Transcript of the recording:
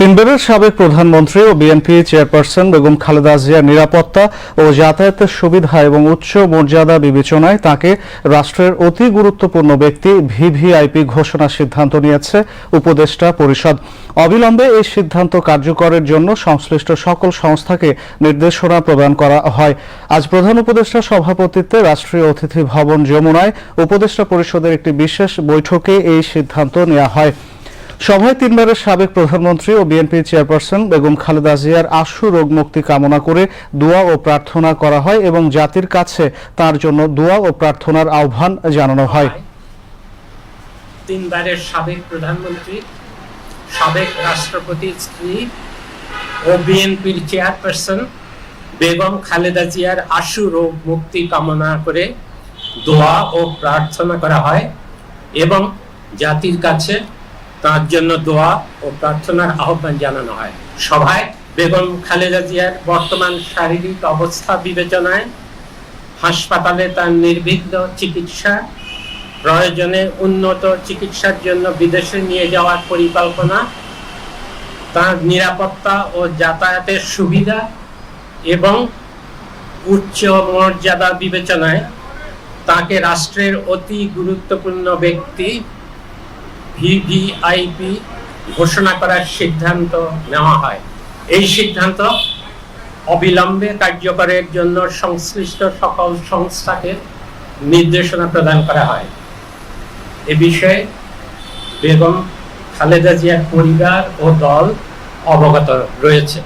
তিনবারের সাবেক প্রধানমন্ত্রী ও বিএনপি চেয়ারপারসন বেগম খালেদা জিয়ার নিরাপত্তা ও যাতায়াতের সুবিধা এবং উচ্চ মর্যাদা বিবেচনায় তাকে রাষ্ট্রের অতি গুরুত্বপূর্ণ ব্যক্তি ভিভিআইপি ঘোষণার সিদ্ধান্ত নিয়েছে উপদেষ্টা পরিষদ। অবিলম্বে এই সিদ্ধান্ত কার্যকরের জন্য সংশ্লিষ্ট সকল সংস্থাকে নির্দেশনা প্রদান করা হয়। আজ প্রধান উপদেষ্টা সভাপতিত্বে রাষ্ট্রীয় অতিথি ভবন যমুনায় উপদেষ্টা পরিষদের একটি বিশেষ বৈঠকে এই সিদ্ধান্ত নেওয়া হয়। সভায় তিনবারের সাবেক প্রধানমন্ত্রী ও বিএনপি চেয়ারপারসন বেগম খালেদা জিয়ার আশু রোগ মুক্তি কামনা করে দোয়া ও প্রার্থনা করা হয় এবং জাতির কাছে তার জন্য দোয়া ও প্রার্থনার আহ্বান জানানো হয়। তিনবারের সাবেক প্রধানমন্ত্রী, সাবেক রাষ্ট্রপতির স্ত্রী ও বিএনপির চেয়ারপারসন বেগম খালেদা জিয়ার আশু রোগ মুক্তি কামনা করে দোয়া ও প্রার্থনা করা হয় এবং জাতির কাছে তার জন্য দোয়া ও প্রার্থনার আহ্বান জানানো হয়। সভায় বেগম খালেদা জিয়ার বর্তমান শারীরিক অবস্থা বিবেচনায় হাসপাতালে তার নির্বিঘ্ন চিকিৎসা, প্রয়োজনে উন্নত চিকিৎসার জন্য বিদেশে নিয়ে যাওয়ার পরিকল্পনা, তার নিরাপত্তা ও যাতায়াতের সুবিধা এবং উচ্চ মর্যাদা বিবেচনায় তাকে রাষ্ট্রের অতি গুরুত্বপূর্ণ ব্যক্তি ভিভিআইপি ঘোষণা করার সিদ্ধান্ত নেওয়া হয়। এই সিদ্ধান্ত অবিলম্বে কার্যকরের জন্য সংশ্লিষ্ট সকল সংস্থাকে নির্দেশনা প্রদান করা হয়। এ বিষয়ে বেগম খালেদা জিয়ার পরিবার ও দল অবগত রয়েছে।